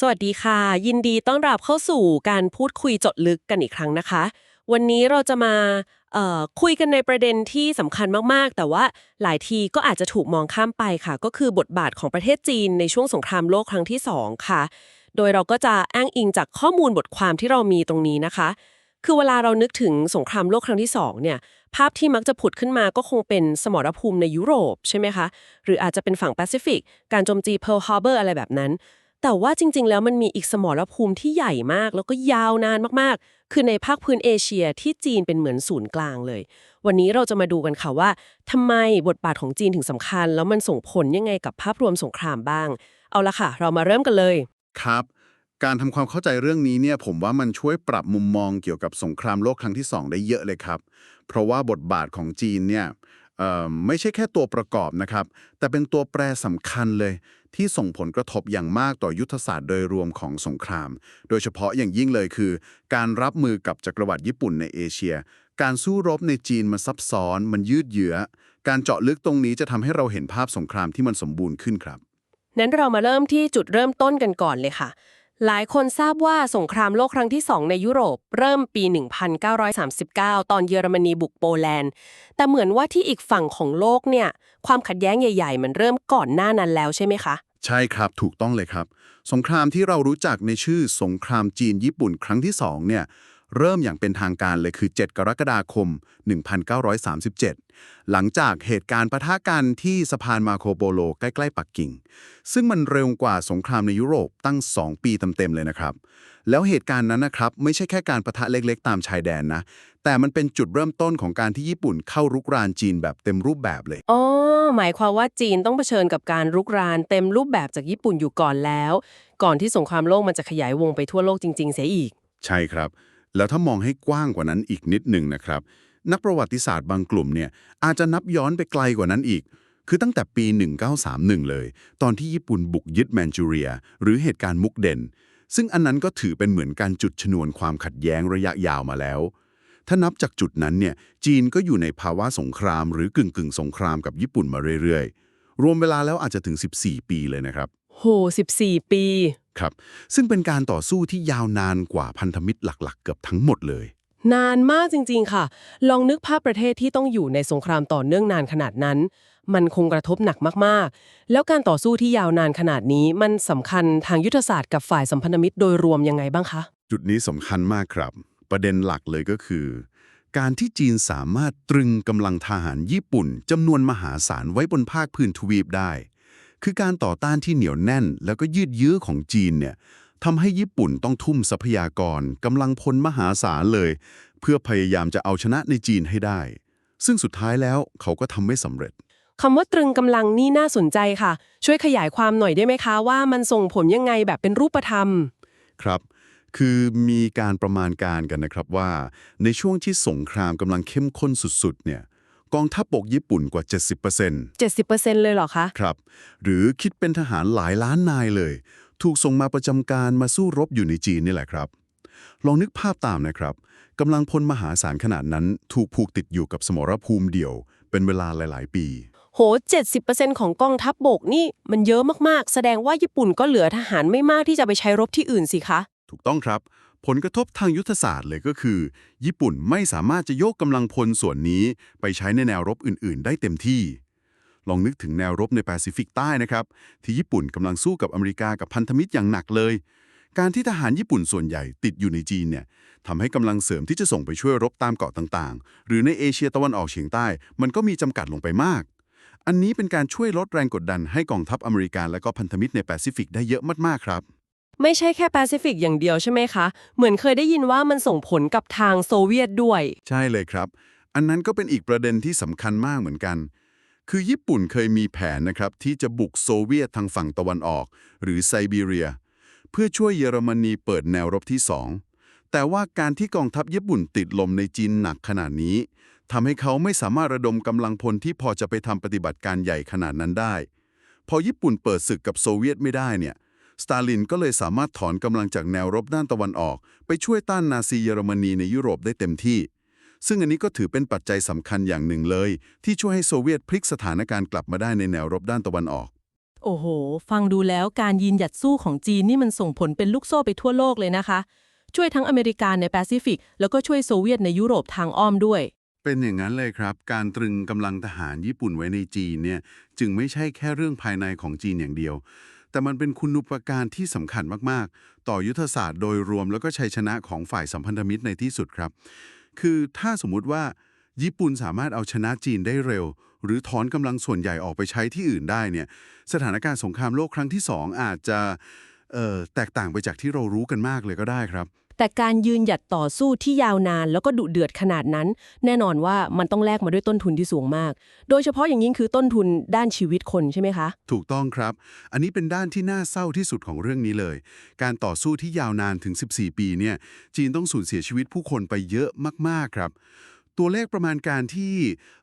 สวัสดีค่ะ ยินดีต้อนรับเข้าสู่การพูดคุยจดลึกกันอีกครั้งนะคะ วันนี้เราจะมาคุยกันในประเด็นที่สำคัญมากๆ แต่ว่าหลายทีก็อาจจะถูกมองข้ามไปค่ะ ก็คือบทบาทของประเทศจีนในช่วงสงครามโลกครั้งที่ 2 ค่ะ โดยเราก็จะอ้างอิงจากข้อมูลบทความที่เรามีตรงนี้นะคะ คือเวลาเรานึกถึงสงครามโลกครั้งที่2เนี่ยภาพที่มักจะผุดขึ้นมาก็คงเป็นสมรภูมิในยุโรปใช่ไหมคะหรืออาจจะเป็นฝั่งแปซิฟิก การโจมตีเพิร์ลฮาร์เบอร์อะไรแบบนั้น แต่ว่าจริง ๆ แล้วมันมีอีกสมรภูมิที่ใหญ่มาก แล้วก็ยาวนานมากๆ คือในภาคพื้นเอเชียที่จีนเป็นเหมือนศูนย์กลางเลย วันนี้เราจะมาดูกันค่ะว่าทำไมบทบาทของจีนถึงสำคัญ แล้วมันส่งผลยังไงกับภาพรวมสงครามบ้าง เอาละค่ะ เรามาเริ่มกันเลย ครับ การทำความเข้าใจเรื่องนี้เนี่ยผมว่ามันช่วยปรับมุมมองเกี่ยวกับสงครามโลกครั้งที่ 2 ได้เยอะเลยครับ เพราะว่าบทบาทของจีนเนี่ยเอ่อไม่ใช่แค่ตัวประกอบนะครับ แต่เป็นตัวแปรสำคัญเลย ที่ส่งผลกระทบอย่างมากต่อยุทธศาสตร์โดยรวมของสงคราม โดยเฉพาะอย่างยิ่งเลยคือ การรับมือกับจักรวรรดิญี่ปุ่นในเอเชีย การสู้รบในจีนมันซับซ้อน มันยืดเยื้อ การเจาะลึกตรงนี้จะทำให้เราเห็นภาพสงครามที่มันสมบูรณ์ขึ้นครับ นั้นเรามาเริ่มที่จุดเริ่มต้นกันก่อนเลยค่ะ หลายคนทราบว่าสงครามโลกครั้งที่ 2 ในยุโรป เริ่มปี 1939 ตอนเยอรมนีบุกโปแลนด์ แต่เหมือนว่าที่อีกฝั่งของโลกเนี่ย ความขัดแย้งใหญ่ ๆ มันเริ่มก่อนหน้านั้นแล้วใช่ไหมคะ ใช่ครับถูกต้องเลยครับ สงครามที่เรารู้จักในชื่อสงครามจีนญี่ปุ่นครั้งที่2เนี่ย เริ่มอย่างเป็นทางการเลยคือ 7 กรกฎาคม 1937 หลังจากเหตุการณ์ปะทะกันที่สะพานมาโคโปโลใกล้ๆปักกิ่ง ซึ่งมันเร็วกว่าสงครามในยุโรปตั้ง 2 ปีเต็มๆเลยนะครับ แล้วเหตุการณ์นั้นนะครับ ไม่ใช่แค่การปะทะเล็กๆ ตามชายแดนนะ แต่มันเป็นจุดเริ่มต้นของการที่ญี่ปุ่นเข้ารุกรานจีนแบบเต็มรูปแบบเลย อ๋อ หมายความว่าจีนต้องเผชิญกับการรุกรานเต็มรูปแบบจากญี่ปุ่นอยู่ก่อนแล้ว ก่อนที่สงครามโลกมันจะขยายวงไปทั่วโลกจริง ๆ เสียอีก ใช่ครับ แล้วถ้ามองให้กว้างกว่านั้นอีกนิดหนึ่งนะครับ นักประวัติศาสตร์บางกลุ่มเนี่ยอาจจะนับย้อนไปไกลกว่านั้นอีก คือตั้งแต่ปี 1931 เลย ตอนที่ญี่ปุ่นบุกยึดแมนจูเรีย หรือเหตุการณ์มุกเด่น ซึ่งอันนั้นก็ถือเป็นเหมือนการจุดชนวนความขัดแย้งระยะยาวมาแล้ว ถ้านับจากจุดนั้นเนี่ยจีนก็อยู่ในภาวะสงคราม หรือกึ่งกึ่งสงครามกับญี่ปุ่นมาเรื่อยๆ รวมเวลาแล้วอาจจะถึง 14 ปีเลยนะครับ โห 14 ปี ครับ ซึ่งเป็นการต่อสู้ที่ยาวนานกว่าพันธมิตรหลักๆ เกือบทั้งหมดเลย นานมากจริง ๆ ค่ะ ลองนึกภาพประเทศที่ต้องอยู่ในสงครามต่อเนื่องนานขนาดนั้น มันคงกระทบหนักมากๆ แล้วการต่อสู้ที่ยาวนานขนาดนี้ มันสำคัญทางยุทธศาสตร์กับฝ่ายสัมพันธมิตรโดยรวมยังไงบ้างคะ จุดนี้สำคัญมากครับ ประเด็นหลักเลยก็คือ การที่จีนสามารถตรึงกำลังทหารญี่ปุ่นจำนวนมหาศาลไว้บนภาคพื้นทวีปได้ คือการต่อต้านที่เหนียวแน่น แล้วก็ยืดเยื้อของจีนเนี่ยทำให้ญี่ปุ่นต้องทุ่มทรัพยากรกำลังพลมหาศาลเลย เพื่อพยายามจะเอาชนะในจีนให้ได้ ซึ่งสุดท้ายแล้วเขาก็ทำไม่สำเร็จคำว่าตรึงกำลังนี่น่าสนใจค่ะ ช่วยขยายความหน่อยได้ไหมคะ ว่ามันส่งผลยังไงแบบเป็นรูปธรรม ครับ คือมีการประมาณการกันนะครับว่า ในช่วงที่สงครามกำลังเข้มข้นสุดๆเนี่ย กองทัพบกญี่ปุ่นกว่า 70% 70%เลยเหรอคะ ครับ หรือคิดเป็นทหารหลายล้านนายเลย ถูกส่งมาประจำการมาสู้รบอยู่ในจีนนี่แหละครับ ลองนึกภาพตามนะครับกำลังพลมหาศาลขนาดนั้นถูกผูกติดอยู่กับสมรภูมิเดี่ยว เป็นเวลาหลาย ๆ ปี โห 70%ของกองทัพบบกนี่มันเยอะมากๆ แสดงว่าญี่ปุ่นก็เหลือทหารไม่มากที่จะไปใช้รบที่อื่นสิคะ ถูกต้องครับ ผลกระทบทางยุทธศาสตร์เลยก็คือ ญี่ปุ่นไม่สามารถจะโยกกำลังพลส่วนนี้ไปใช้ในแนวรบอื่น ๆ ได้เต็มที่ ลองนึกถึงแนวรบในแปซิฟิกใต้นะครับ ที่ญี่ปุ่นกำลังสู้กับอเมริกากับพันธมิตรอย่างหนักเลย การที่ทหารญี่ปุ่นส่วนใหญ่ติดอยู่ในจีนเนี่ยทำให้กำลังเสริมที่จะส่งไปช่วยรบตามเกาะต่างๆ หรือในเอเชียตะวันออกเฉียงใต้ มันก็มีจำกัดลงไปมาก อันนี้เป็นการช่วยลดแรงกดดันให้กองทัพอเมริกันและก็พันธมิตรในแปซิฟิกได้เยอะมากๆครับ ไม่ใช่แค่แปซิฟิกอย่างเดียวใช่ไหมคะ เหมือนเคยได้ยินว่ามันส่งผลกับทางโซเวียตด้วย ใช่เลยครับ อันนั้นก็เป็นอีกประเด็นที่สำคัญมากเหมือนกัน คือญี่ปุ่นเคยมีแผนนะครับ ที่จะบุกโซเวียตทางฝั่งตะวันออก หรือไซบีเรีย เพื่อช่วยเยอรมนีเปิดแนวรบที่สองแต่ว่าการที่กองทัพญี่ปุ่นติดลมในจีนหนักขนาดนี้ทำให้เขาไม่สามารถระดมกำลังพลที่พอจะไปทำปฏิบัติการใหญ่ขนาดนั้นได้ พอญี่ปุ่นเปิดศึกกับโซเวียตไม่ได้เนี่ย สตาลินก็เลยสามารถถอนกำลังจากแนวรบด้านตะวันออก ไปช่วยต้านนาซีเยอรมนีในยุโรปได้เต็มที่ ซึ่งอันนี้ก็ถือเป็นปัจจัยสำคัญอย่างหนึ่งเลย ที่ช่วยให้โซเวียตพลิกสถานการณ์กลับมาได้ในแนวรบด้านตะวันออก โอ้โห ฟังดูแล้วการยืนหยัดสู้ของจีนนี่มันส่งผลเป็นลูกโซ่ไปทั่วโลกเลยนะคะ ช่วยทั้งอเมริกาในแปซิฟิก แล้วก็ช่วยโซเวียตในยุโรปทางอ้อมด้วยเป็นอย่างนั้นเลยครับ การตรึงกำลังทหารญี่ปุ่นไว้ในจีนเนี่ย จึงไม่ใช่แค่เรื่องภายในของจีนอย่างเดียว แต่มันเป็นคุณูปการที่สำคัญมากๆ ต่อยุทธศาสตร์โดยรวมแล้วก็ชัยชนะของฝ่ายสัมพันธมิตรในที่สุดครับ คือถ้าสมมุติว่าญี่ปุ่นสามารถเอาชนะจีนได้เร็ว หรือถอนกำลังส่วนใหญ่ออกไปใช้ที่อื่นได้เนี่ยสถานการณ์สงครามโลกครั้งที่สองอาจจะ เอ่อแตกต่างไปจากที่เรารู้กันมากเลยก็ได้ครับ แต่การยืนหยัดต่อสู้ที่ยาวนานแล้วก็ดุเดือดขนาดนั้น แน่นอนว่ามันต้องแลกมาด้วยต้นทุนที่สูงมาก โดยเฉพาะอย่างยิ่งคือต้นทุนด้านชีวิตคนใช่ไหมคะ ถูกต้องครับ อันนี้เป็นด้านที่น่าเศร้าที่สุดของเรื่องนี้เลย การต่อสู้ที่ยาวนานถึง 14 ปีเนี่ย จีนต้องสูญเสียชีวิตผู้คนไปเยอะมากๆครับ ตัวเลขประมาณการที่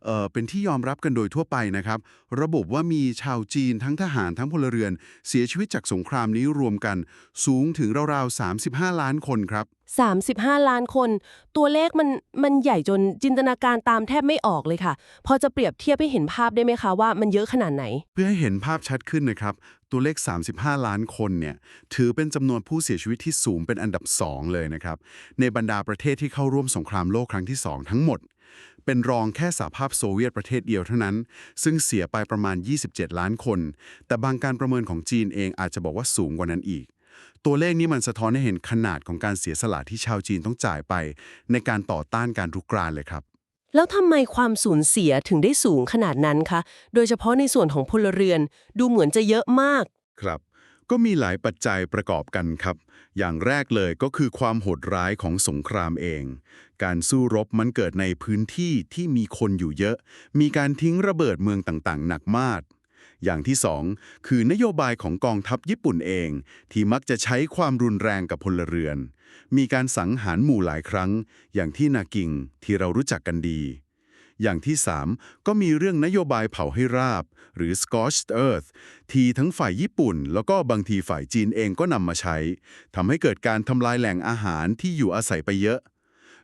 เเป็นที่ยอมรับกันโดยทั่วไปนะครับ ระบบว่ามีชาวจีนทั้งทหารทั้งพลเรือน เสียชีวิตจากสงครามนี้รวมกัน สูงถึงราวๆ 35 ล้านคนครับ 35 ล้านคน ตัวเลขมันมันใหญ่จนจินตนาการตามแทบไม่ออกเลยค่ะ พอจะเปรียบเทียบให้เห็นภาพได้ไหมคะว่ามันเยอะขนาดไหน เพื่อให้เห็นภาพชัดขึ้นนะครับ ตัวเลข 35 ล้านคนเนี่ยถือเป็นจำนวนผู้เสียชีวิตที่สูงเป็นอันดับ 2 เลยนะครับ ในบรรดาประเทศที่เข้าร่วมสงครามโลกครั้งที่ 2 ทั้งหมด เป็นรองแค่สหภาพโซเวียตประเทศเดียวเท่านั้น ซึ่งเสียไปประมาณ 27 ล้านคน แต่บางการประเมินของจีนเองอาจจะบอกว่าสูงกว่านั้นอีก ตัวเลขนี้มันสะท้อนให้เห็นขนาดของการเสียสละที่ชาวจีนต้องจ่ายไป ในการต่อต้านการรุกรานเลยครับ แล้วทำไมความสูญเสียถึงได้สูงขนาดนั้นคะ โดยเฉพาะในส่วนของพลเรือน ดูเหมือนจะเยอะมาก ครับ ก็มีหลายปัจจัยประกอบกันครับ อย่างแรกเลยก็คือความโหดร้ายของสงครามเอง การสู้รบมันเกิดในพื้นที่ที่มีคนอยู่เยอะ มีการทิ้งระเบิดเมืองต่างๆ หนักมาก อย่างที่สองคือนโยบายของกองทัพญี่ปุ่นเอง ที่มักจะใช้ความรุนแรงกับพลเรือน มีการสังหารหมู่หลายครั้ง อย่างที่นากิงที่เรารู้จักกันดี อย่างที่ 3 ก็มีเรื่องนโยบายเผาให้ราบ หรือ scorched earth ที่ทั้งฝ่ายญี่ปุ่น แล้วก็บางทีฝ่ายจีนเองก็นำมาใช้ทำให้เกิดการทำลายแหล่งอาหารที่อยู่อาศัยไปเยอะ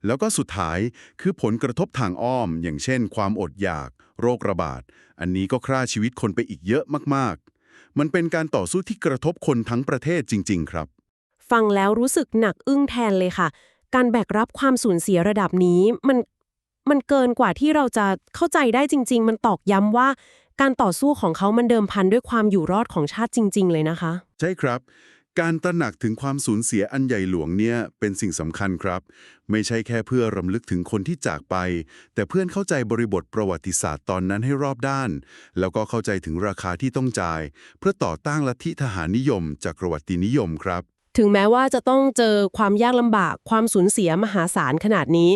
แล้วก็สุดท้ายคือผลกระทบทางอ้อม อย่างเช่น ความอดอยาก โรคระบาด อันนี้ก็ฆ่าชีวิตคนไปอีกเยอะมากๆ มันเป็นการต่อสู้ที่กระทบคนทั้งประเทศจริง ๆ ครับ ฟังแล้วรู้สึกหนักอึ้งแทนเลยค่ะ การแบกรับความสูญเสียระดับนี้มันมันเกินกว่าที่เราจะเข้าใจได้จริง ๆ มันตอกย้ำว่า การต่อสู้ของเขามันเดิมพันด้วยความอยู่รอดของชาติจริง ๆ เลยนะคะ ใช่ครับ การตระหนักถึงความสูญเสียอันใหญ่หลวงเนี่ยเป็นสิ่งสำคัญครับ ไม่ใช่แค่เพื่อรำลึกถึงคนที่จากไป แต่เพื่อนเข้าใจบริบทประวัติศาสตร์ตอนนั้นให้รอบด้าน แล้วก็เข้าใจถึงราคาที่ต้องจ่าย เพื่อต่อต้านลัทธิทหารนิยมจากประวัตินิยมครับ ถึงแม้ว่าจะต้องเจอความยากลำบาก ความสูญเสียมหาศาลขนาดนี้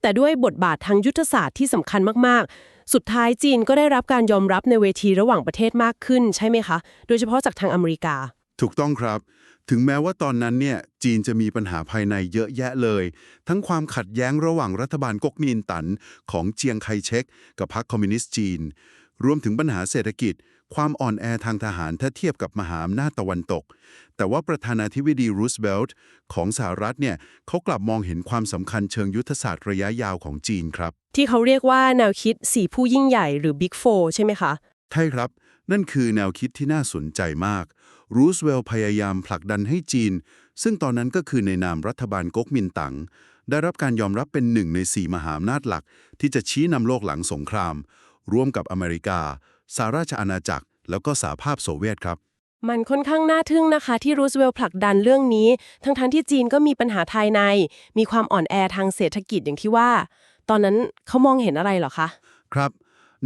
แต่ด้วยบทบาททางยุทธศาสตร์ที่สำคัญมากๆ สุดท้ายจีนก็ได้รับการยอมรับในเวทีระหว่างประเทศมากขึ้นใช่ไหมคะ โดยเฉพาะจากทางอเมริกา ถูกต้องครับ ถึงแม้ว่าตอนนั้นเนี่ยจีนจะมีปัญหาภายในเยอะแยะเลย ทั้งความขัดแย้งระหว่างรัฐบาลก๊กมินตั๋นของเจียงไคเชกกับพรรคคอมมิวนิสต์จีน รวมถึงปัญหาเศรษฐกิจ ความอ่อนแอทางทหารถ้าเทียบกับมหาอำนาจตะวันตก แต่ว่าประธานาธิบดีรูสเวลต์ของสหรัฐเนี่ยเขากลับมองเห็นความสำคัญเชิงยุทธศาสตร์ระยะยาวของจีนครับ ที่เขาเรียกว่าแนวคิดสี่ผู้ยิ่งใหญ่หรือ Big Four ใช่ไหมคะ ใช่ครับ นั่นคือแนวคิดที่น่าสนใจมาก รูสเวลต์พยายามผลักดันให้จีน ซึ่งตอนนั้นก็คือในนามรัฐบาลก๊กมินตั๋งได้รับการยอมรับเป็นหนึ่งในสี่มหาอำนาจหลัก ที่จะชี้นำโลกหลังสงคราม ร่วมกับอเมริกา สหราชอาณาจักร แล้วก็สหภาพโซเวียตครับ มันค่อนข้างน่าทึ่งนะคะ ที่รูสเวลต์ผลักดันเรื่องนี้ ทั้งๆทที่จีนก็มีปัญหาภายใน มีความอ่อนแอทางเศรษฐกิจอย่างที่ว่า ตอนนั้นเขามองเห็นอะไรเหรอคะครับ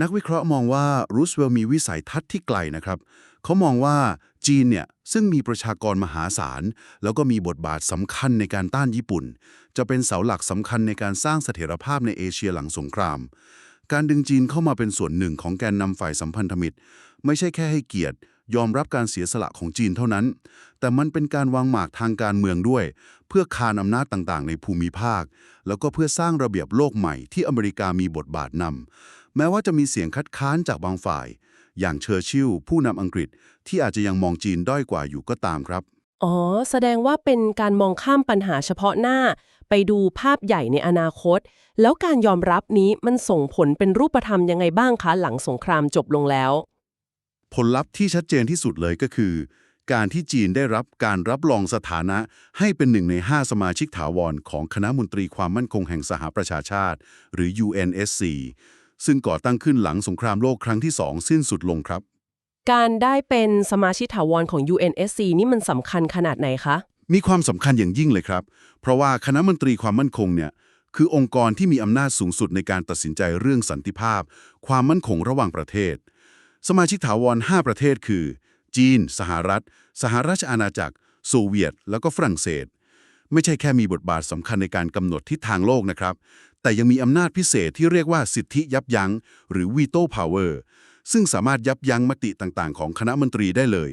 นักวิเคราะห์มองว่ารูสเวลต์มีวิสัยทัศน์ที่ไกลนะครับ เขามองว่า จีนเนี่ยซึ่งมีประชากรมหาศาล แล้วก็มีบทบาทสำคัญในการต้านญี่ปุ่น จะเป็นเสาหลักสำคัญในการสร้างเสถียรภาพในเอเชียหลังสงคราม การดึงจีนเข้ามาเป็นส่วนหนึ่งของแกนนำฝ่ายสัมพันธมิตร ไม่ใช่แค่ให้เกียรติ ยอมรับการเสียสละของจีนเท่านั้น แต่มันเป็นการวางหมากทางการเมืองด้วย เพื่อคานอำนาจต่างๆ ในภูมิภาค แล้วก็เพื่อสร้างระเบียบโลกใหม่ที่อเมริกามีบทบาทนำแม้ว่าจะมีเสียงคัดค้านจากบางฝ่าย อย่างเชอร์ชิลล์ผู้นำอังกฤษ ที่อาจจะยังมองจีนด้อยกว่าอยู่ก็ตามครับ อ๋อ แสดงว่าเป็นการมองข้ามปัญหาเฉพาะหน้า ไปดูภาพใหญ่ในอนาคต แล้วการยอมรับนี้มันส่งผลเป็นรูปธรรมยังไงบ้างคะหลังสงครามจบลงแล้ว ผลลัพธ์ที่ชัดเจนที่สุดเลยก็คือ การที่จีนได้รับการรับรองสถานะให้เป็นหนึ่งใน 5 สมาชิกถาวรของคณะมนตรีความมั่นคงแห่งสหประชาชาติ หรือ UNSC ซึ่งก่อตั้งขึ้นหลังสงครามโลกครั้งที่2สิ้นสุดลงครับ การได้เป็นสมาชิกถาวรของ UNSC นี่มันสำคัญขนาดไหนคะ มีความสำคัญอย่างยิ่งเลยครับ เพราะว่าคณะมนตรีความมั่นคงเนี่ยคือองค์กรที่มีอำนาจสูงสุดในการตัดสินใจเรื่องสันติภาพ ความมั่นคงระหว่างประเทศ สมาชิกถาวร 5 ประเทศคือ จีน สหรัฐ สหราชอาณาจักร โซเวียต แล้วก็ฝรั่งเศส ไม่ใช่แค่มีบทบาทสำคัญในการกำหนดทิศทางโลกนะครับ แต่ยังมีอำนาจพิเศษที่เรียกว่าสิทธิยับยั้ง หรือ veto power ซึ่งสามารถยับยั้งมติต่างๆ ของคณะมนตรีได้เลย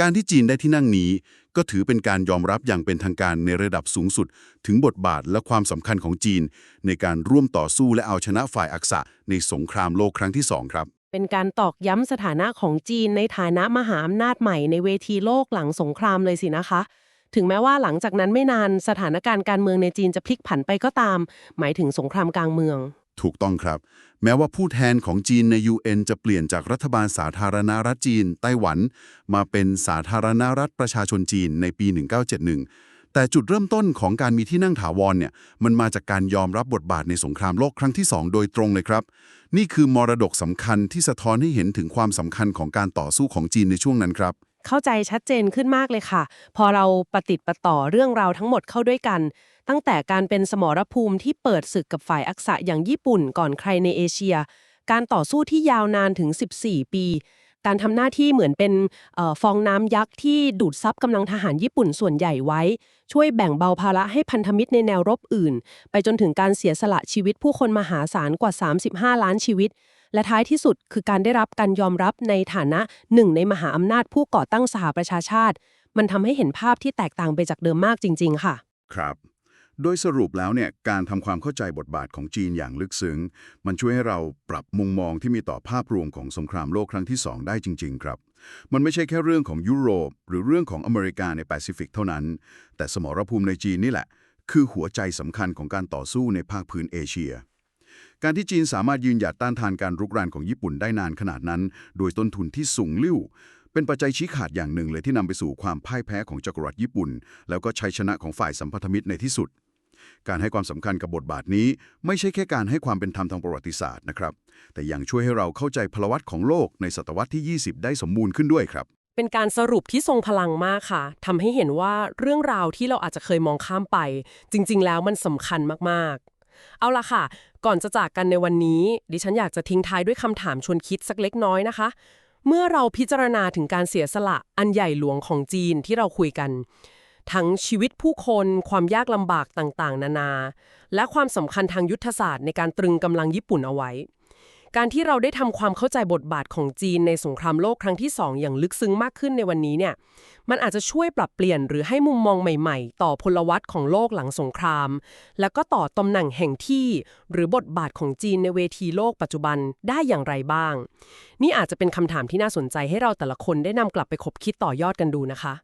การที่จีนได้ที่นั่งนี้ ก็ถือเป็นการยอมรับอย่างเป็นทางการในระดับสูงสุด ถึงบทบาทและความสำคัญของจีน ในการร่วมต่อสู้และเอาชนะฝ่ายอักษะในสงครามโลกครั้งที่สองครับเป็นการตอกย้ำสถานะของจีนในฐานะมหาอำนาจใหม่ในเวทีโลกหลังสงครามเลยสินะคะ ถึงแม้ว่าหลังจากนั้นไม่นานสถานการณ์การเมืองในจีนจะพลิกผันไปก็ตาม หมายถึงสงครามกลางเมือง ถูกต้องครับ แม้ว่าผู้แทนของจีนใน UN จะเปลี่ยนจากรัฐบาลสาธารณรัฐจีน ไต้หวัน มาเป็นสาธารณรัฐประชาชนจีนในปี 1971 แต่จุดเริ่มต้นของการมีที่นั่งถาวรเนี่ยมันมาจากการยอมรับบทบาทในสงครามโลกครั้งที่ 2 โดยตรงเลยครับ นี่คือมรดกสำคัญที่สะท้อนให้เห็นถึงความสำคัญของการต่อสู้ของจีนในช่วงนั้นครับ เข้าใจชัดเจนขึ้นมากเลยค่ะ พอเราปฏิติดประต่อเรื่องราวทั้งหมดเข้าด้วยกัน ตั้งแต่การเป็นสมรภูมิที่เปิดศึกกับฝ่ายอักษะอย่างญี่ปุ่นก่อนใครในเอเชีย การต่อสู้ที่ยาวนานถึง 14 ปี การทำหน้าที่เหมือนเป็นออฟองน้ำยักษ์ที่ดูดซับกำลังทหารญี่ปุ่นส่วนใหญ่ไว้ ช่วยแบ่งเบาภาระให้พันธมิตรในแนวรบอื่น ไปจนถึงการเสียสละชีวิตผู้คนมหาศาลกว่า 35 ล้านชีวิต และท้ายที่สุดคือการได้รับการยอมรับในฐานะหนึ่งในมหาอำนาจผู้ก่อตั้งสหประชาชาติ มันทำให้เห็นภาพที่แตกต่างไปจากเดิมมากจริง ๆ ค่ะ ครับ โดยสรุปแล้วเนี่ยการทำความเข้าใจบทบาทของจีนอย่างลึกซึ้ง มันช่วยให้เราปรับมุมมองที่มีต่อภาพรวมของสงครามโลกครั้งที่2ได้จริง ๆ ครับ มันไม่ใช่แค่เรื่องของยุโรป หรือเรื่องของอเมริกาในแปซิฟิกเท่านั้น แต่สมรภูมิในจีนนี่แหละ คือหัวใจสำคัญของการต่อสู้ในภาคพื้นเอเชีย การที่จีนสามารถยืนหยัดต้านทานการรุกรานของญี่ปุ่นได้นานขนาดนั้น โดยต้นทุนที่สูงลิ่วเป็นปัจจัยชี้ขาดอย่างหนึ่งเลยที่นำไปสู่ความพ่ายแพ้ของจักรวรรดิญี่ปุ่น แล้วก็ชัยชนะของฝ่ายสัมพันธมิตรในที่สุด การให้ความสำคัญกับบทบาทนี้ ไม่ใช่แค่การให้ความเป็นธรรมทางประวัติศาสตร์นะครับ แต่ยังช่วยให้เราเข้าใจพลวัตของโลกในศตวรรษที่ 20 ได้สมบูรณ์ขึ้นด้วยครับเป็นการสรุปที่ทรงพลังมากค่ะ ทำให้เห็นว่าเรื่องราวที่เราอาจจะเคยมองข้ามไป จริง ๆ แล้วมันสำคัญมาก ๆ เอาละค่ะ ก่อนจะจากกันในวันนี้ ดิฉันอยากจะทิ้งท้ายด้วยคำถามชวนคิดสักเล็กน้อยนะคะ เมื่อเราพิจารณาถึงการเสียสละอันใหญ่หลวงของจีนที่เราคุยกัน ทั้งชีวิตผู้คนความยากลำบากต่างๆ นานา และความสำคัญทางยุทธศาสตร์ในการตรึงกำลังญี่ปุ่นเอาไว้ การที่เราได้ทำความเข้าใจบทบาทของจีนในสงครามโลกครั้งที่ 2 อย่างลึกซึ้งมากขึ้นในวันนี้เนี่ย มันอาจจะช่วยปรับเปลี่ยนหรือให้มุมมองใหม่ๆ ต่อพลวัตของโลกหลังสงคราม แล้วก็ต่อตำแหน่งแห่งที่ หรือบทบาทของจีนในเวทีโลกปัจจุบันได้อย่างไรบ้าง นี่อาจจะเป็นคำถามที่น่าสนใจให้เราแต่ละคนได้นำกลับไปคบคิดต่อยอดกันดูนะคะ